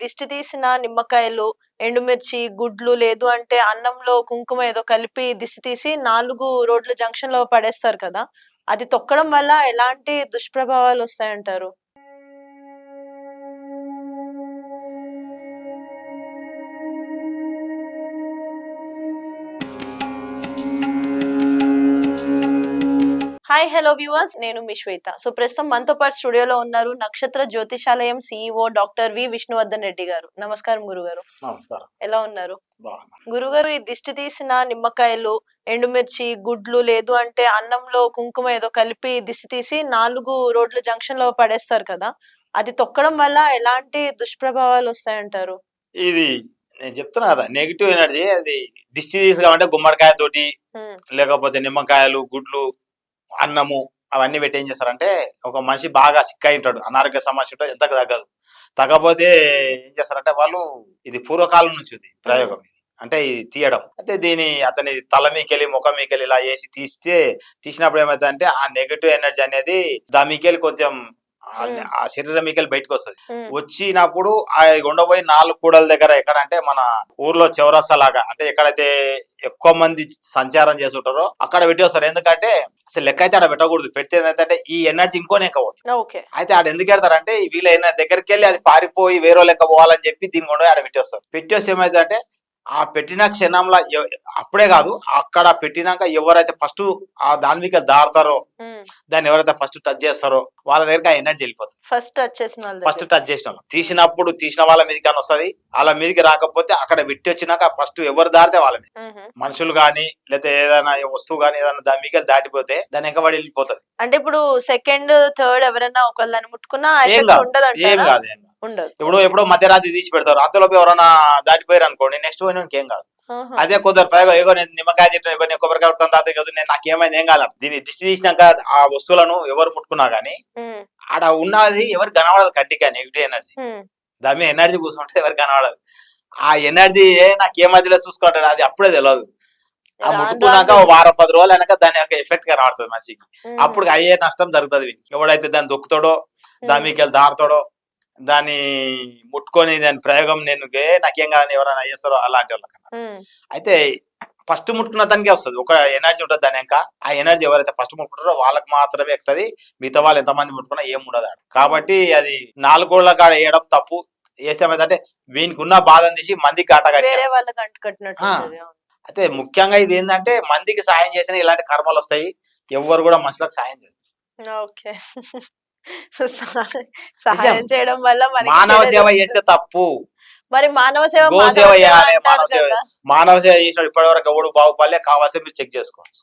దిష్టి తీసిన నిమ్మకాయలు ఎండుమిర్చి గుడ్లు లేదు అంటే అన్నంలో కుంకుమ ఏదో కలిపి దిష్టి తీసి నాలుగు రోడ్ల జంక్షన్లో పడేస్తారు కదా. అది తొక్కడం వల్ల ఎలాంటి దుష్ప్రభావాలు వస్తాయంటారు? హాయ్ హలో వ్యూవర్స్ నేను మీ శ్వేత. సో ప్రస్తుతం మనతో పాటు స్టూడియోలో ఉన్నారు Nakshatra Jyothishalayam CEO doctor V Vishnuvardhan Reddy garu. నమస్కారం గురుగారు. నమస్కారం. ఎలా ఉన్నారు? గురుగారు ఈ దిష్టి తీసిన నిమ్మకాయలు ఎండుమిర్చి గుడ్లు లేదు అంటే అన్నంలో కుంకుమ ఏదో కలిపి దిష్టి తీసి నాలుగు రోడ్ల జంక్షన్లో పడేస్తారు కదా. అది తొక్కడం వల్ల ఎలాంటి దుష్ప్రభావాలు వస్తాయంటారు? ఇది నేను చెప్తున్నా కదా నెగిటివ్ ఎనర్జీ అది డిస్టిజ్ కావాలంటే గుమ్మడికాయ తోటి లేకపోతే నిమ్మకాయలు గుడ్లు అన్నము అవన్నీ పెట్టి ఏం చేస్తారంటే ఒక మనిషి బాగా సిక్ అయి ఉంటాడు అనారోగ్య సమస్య ఉంటుంది ఎంతకు తగ్గదు. తగ్గపోతే ఏం చేస్తారంటే వాళ్ళు ఇది పూర్వకాలం నుంచి ఉంది ప్రయోగం ఇది. అంటే ఇది తీయడం. అయితే దీని అతని తల మీకెళ్ళి ముఖం మీకెళ్ళి ఇలా వేసి తీస్తే తీసినప్పుడు ఏమవుతుందంటే ఆ నెగిటివ్ ఎనర్జీ అనేది దాని మీకెళ్ళి కొంచెం ఆ-. ఆ శరీరం మీకెళ్ళి బయటకు వస్తుంది వచ్చినప్పుడు ఆ ఉండబోయి నాలుగు కూడల దగ్గర ఎక్కడ అంటే మన ఊర్లో చౌరస్తా లాగా అంటే ఎక్కడైతే ఎక్కువ మంది సంచారం చేస్తుంటారో అక్కడ పెట్టి వస్తారు ఎందుకంటే అసలు లెక్క అయితే ఆడ పెట్టకూడదు. పెడితే ఏంటంటే ఈ ఎనర్జీ ఇంకో లెక్క పోతుంది. అయితే ఆడ ఎందుకు పెడతారంటే వీళ్ళైనా దగ్గరికి వెళ్ళి అది పారిపోయి వేరే లెక్క పోవాలని చెప్పి దీని కూడా ఆడ పెట్టేస్తారు. పెట్టేసి ఏమైందంటే ఆ పెట్టిన క్షణంలో అప్పుడే కాదు అక్కడ పెట్టినాక ఎవరైతే ఫస్ట్ ఆ దాని మీద దారుతారో దాన్ని ఎవరైతే ఫస్ట్ టచ్ చేస్తారో వాళ్ళ దగ్గరికి ఆ ఎనర్జీ వెళ్ళిపోతుంది. ఫస్ట్ వచ్చేసిన వాళ్ళ ఫస్ట్. టచ్ చేసిన. తీసినప్పుడు తీసిన వాళ్ళ మీదకి అని వస్తుంది వాళ్ళ మీదకి రాకపోతే అక్కడ పెట్టి వచ్చినాక ఫస్ట్ ఎవరు దారితే వాళ్ళ మీద. మనుషులు కానీ లేకపోతే ఏదైనా వస్తువు కానీ ఏదైనా దాని మీకు దాటిపోతే దాని వెంకబడి వెళ్ళిపోతుంది. అంటే ఇప్పుడు సెకండ్ థర్డ్ ఎవరైనా ఒకళ్ళ దాన్ని ముట్టుకున్నా ఉండదు ఏం కాదు ఏం కాదు ఉండదు. ఇప్పుడు ఎప్పుడో మధ్యరాత్రి తీసి పెడతారు. అంతలోపు ఎవరైనా దాటిపోయారు అనుకోండి నెక్స్ట్ పోయిన ఏం కాదు. అదే కొందరు పైగా ఏగో నేను నిమ్మకాయ తిట్టాను నేను కొబ్బరికాయ కొడతాను తాత కదా నేను నాకు ఏమైంది ఏం కాదు దీన్ని దిష్టి తీసినాక ఆ వస్తువులను ఎవరు ముట్టుకున్నా కానీ ఉమ్, ఆడ ఉన్నది ఎవరు కనబడదు కంటికి నెగిటివ్ ఎనర్జీ. దాని మీద ఎనర్జీ కూర్చుంటే ఎవరికి కనబడదు. ఆ ఎనర్జీ నాకు ఏ మధ్యలో చూసుకుంటాడు అది అప్పుడే తెలియదు ఆ ముట్టుకున్నాక వారం పది రోజులు వెనక దాని యొక్క ఎఫెక్ట్ కనబడుతుంది మనిషికి. అప్పుడు అయ్యే నష్టం జరుగుతుంది. ఎవడైతే దాన్ని దొక్కుతాడో దాని మీకు వెళ్ళి దారుతాడో దాన్ని ముట్టుకొని దాని ప్రయోగం నేను నాకేం కాదని ఎవరైనా చేస్తారో అలాంటి వాళ్ళకన్నా అయితే ఫస్ట్ ముట్టుకున్న దానికే వస్తుంది. ఒక ఎనర్జీ ఉంటుంది దాని ఇంకా ఆ ఎనర్జీ ఎవరైతే ఫస్ట్ ముట్టుకుంటారో వాళ్ళకి మాత్రమే ఎక్కుతుంది. మిగతా వాళ్ళు ఎంతమంది ముట్టుకున్నా ఏం ఉండదు. కాబట్టి అది నాలుగోళ్ళ కాడ వేయడం తప్పు. వేస్తే ఏమైందంటే వీనికి ఉన్న బాధను తీసి మందికి అంటు అవును. అయితే ముఖ్యంగా ఇది ఏంటంటే మందికి సాయం చేసిన ఇలాంటి కర్మలు వస్తాయి. ఎవ్వరు కూడా మనుషులకు సాయం చేయదు ఓకే. సహాయం- చేయడం వల్ల మానవ సేవ. చేస్తే తప్పు మరి మానవ సేవ మానవ సేవ. మానవ సేవ చేసినాడు ఇప్పటి వరకు ఎవడు బాగుపడలే కావాల్సి మీరు చెక్ చేసుకోవచ్చు